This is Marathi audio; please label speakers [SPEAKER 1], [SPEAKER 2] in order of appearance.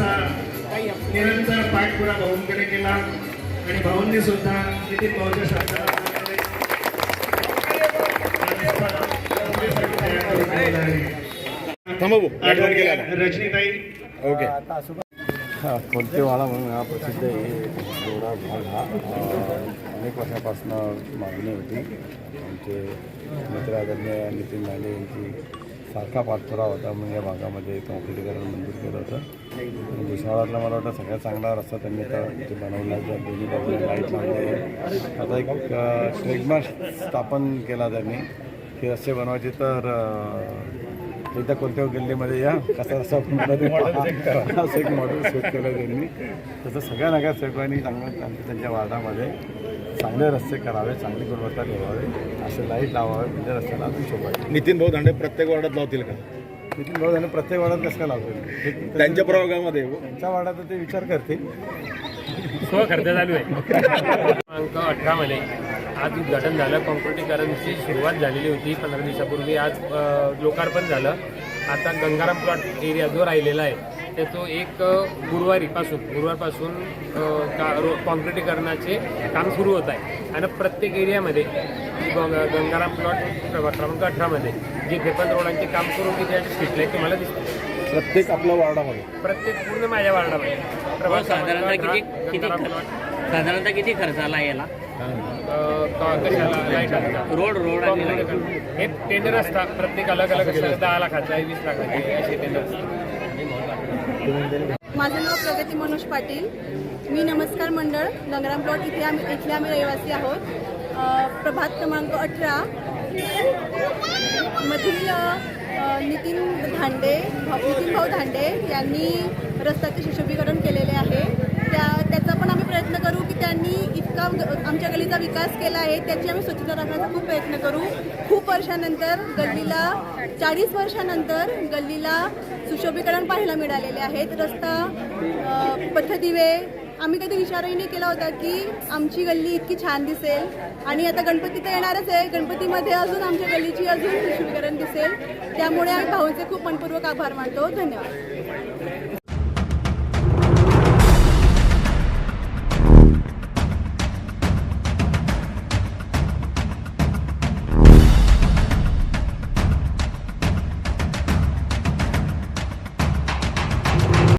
[SPEAKER 1] आहे याचा निरंतर पाठपुरा भाऊंकडे केला. आणि भाऊंनी सुद्धा भाऊच्या
[SPEAKER 2] आठवण केला
[SPEAKER 1] रजनीताई.
[SPEAKER 2] ओके.
[SPEAKER 3] हा कोलतेवाडा म्हणून हा प्रसिद्ध आहे? एवढा भाग हा. अनेक वर्षापासून मागणी होती. आमचे मित्र आदरणीय नितीन लांडे यांची सारखा पाठपुरा होता म्हणून या भागामध्ये कॉन्क्रिटीकरण मंजूर केलं होतं. भुसावळातला मला वाटतं सगळ्यात चांगला रस्ता त्यांनी तर इथे बनवला जर दोन्ही बाजूला लाइट लावली आता एक ट्रेडमार्क स्थापन केला त्यांनी. ते रस्ते बनवायचे तर एकदा कोणत्या गल्लीमध्ये या. कसा पहा. असं एक मॉडेल सेट केलं त्यांनी. तसं सगळ्या नगरसेवकांनी चांगलं त्यांच्या त्यांच्या वार्डामध्ये चांगले रस्ते करावे चांगली गुणवत्ता ठेवावे असे लाइट लावावे म्हणजे रस्त्याला अजून शोभा येईल.
[SPEAKER 2] नितीन भाऊ दांडे प्रत्येक वार्डात लावतील का?
[SPEAKER 3] नितीन भाऊ त्यांनी प्रत्येक वार्डात कसं काय लावतील?
[SPEAKER 2] त्यांच्या प्रभागामध्ये
[SPEAKER 3] त्यांच्या वार्डात ते विचार करतील.
[SPEAKER 4] स्वखर्च चालू आहे. अठरामध्ये आज उद्घाटन झालं. कॉन्क्रिटीकरणची सुरुवात झालेली होती पंधरा दिवसापूर्वी. आज लोकार्पण झालं. आता गंगाराम प्लॉट एरिया जो राहिलेला आहे तर तो एक गुरुवारीपासून गुरुवारपासून का रो कॉन्क्रिटीकरणाचे काम सुरू होत आहे. आणि प्रत्येक एरियामध्ये गंग- गंगाराम प्लॉट क्रमांक अठरामध्ये जिथे पण रोडांचे काम सुरू होते त्या स्ट्रीट लाइट तुम्हाला दिसते
[SPEAKER 2] प्रत्येक आपल्या वार्डामध्ये?
[SPEAKER 4] प्रत्येक पूर्ण माझ्या वार्डामध्ये. प्रभाग
[SPEAKER 5] साधारणतः किती साधारणतः किती खर्च आला याला? Road road.
[SPEAKER 4] हे टेंडर असतात प्रत्येक अलग अलग असतात. दहा लाखाचा आहे वीस लाखाचा आहे असे टेंडर असतात.
[SPEAKER 6] माझं नाव प्रगती मनोज पाटील. मी नमस्कार मंडळ गंगाराम प्लॉट इथे आम्ही इथले आम्ही रहिवासी आहोत. प्रभात क्रमांक अठरा. मधील नितीन धांडे नितीन भाऊ धांडे यांनी रस्त्याचे सुशोभीकरण केलेले आहे. त्या त्याचा पण आम्ही प्रयत्न करू की त्यांनी इतका ग- आमच्या गल्लीचा विकास केला आहे त्याची आम्ही स्वच्छता राखण्याचा खूप प्रयत्न करू. खूप वर्षानंतर गल्लीला चाळीस वर्षानंतर गल्लीला सुशोभीकरण पाहायला मिळालेले आहेत. रस्ता पथदिवे आम्ही कधी विचारही नाही केला होता की आमची गल्ली इतकी छान दिसेल. आणि आता गणपती तर येणारच आहे. गणपतीमध्ये अजून आमच्या गल्लीची अजून सुशोभीकरण दिसेल. त्यामुळे आम्ही भाऊंचे खूप मनपूर्वक आभार मानतो. धन्यवाद.